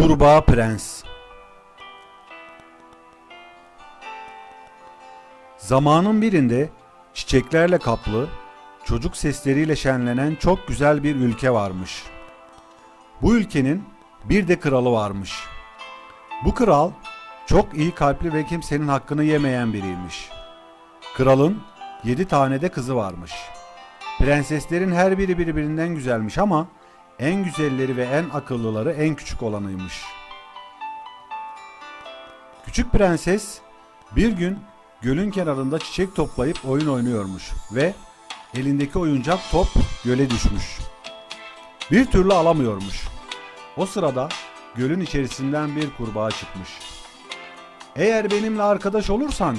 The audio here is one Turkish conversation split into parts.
Kurbağa Prens Zamanın birinde çiçeklerle kaplı, çocuk sesleriyle şenlenen çok güzel bir ülke varmış. Bu ülkenin bir de kralı varmış. Bu kral çok iyi kalpli ve kimsenin hakkını yemeyen biriymiş. Kralın yedi tane de kızı varmış. Prenseslerin her biri birbirinden güzelmiş ama en güzelleri ve en akıllıları en küçük olanıymış. Küçük prenses bir gün gölün kenarında çiçek toplayıp oyun oynuyormuş ve elindeki oyuncak top göle düşmüş. Bir türlü alamıyormuş. O sırada gölün içerisinden bir kurbağa çıkmış. Eğer benimle arkadaş olursan,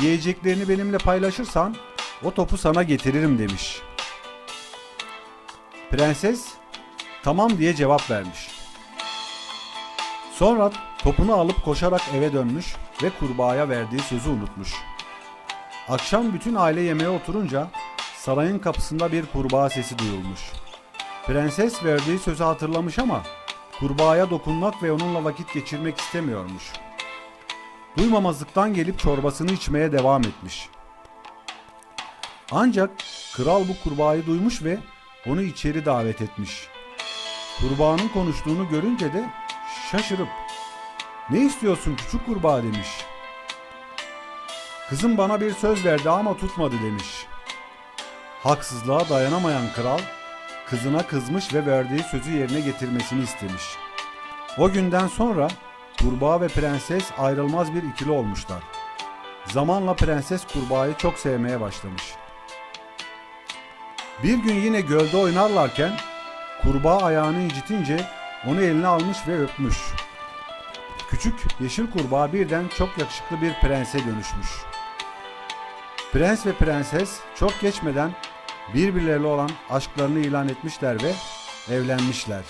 yiyeceklerini benimle paylaşırsan o topu sana getiririm demiş. Prenses tamam diye cevap vermiş. Sonra topunu alıp koşarak eve dönmüş ve kurbağaya verdiği sözü unutmuş. Akşam bütün aile yemeğe oturunca sarayın kapısında bir kurbağa sesi duyulmuş. Prenses verdiği sözü hatırlamış ama kurbağaya dokunmak ve onunla vakit geçirmek istemiyormuş. Duymamazlıktan gelip çorbasını içmeye devam etmiş. Ancak kral bu kurbağayı duymuş ve onu içeri davet etmiş. Kurbağanın konuştuğunu görünce de şaşırıp "Ne istiyorsun küçük kurbağa?" demiş. "Kızım bana bir söz verdi ama tutmadı." demiş. Haksızlığa dayanamayan kral kızına kızmış ve verdiği sözü yerine getirmesini istemiş. O günden sonra kurbağa ve prenses ayrılmaz bir ikili olmuşlar. Zamanla prenses kurbağayı çok sevmeye başlamış. Bir gün yine gölde oynarlarken kurbağa ayağını incitince onu eline almış ve öpmüş. Küçük yeşil kurbağa birden çok yakışıklı bir prense dönüşmüş. Prens ve prenses çok geçmeden birbirleriyle olan aşklarını ilan etmişler ve evlenmişler.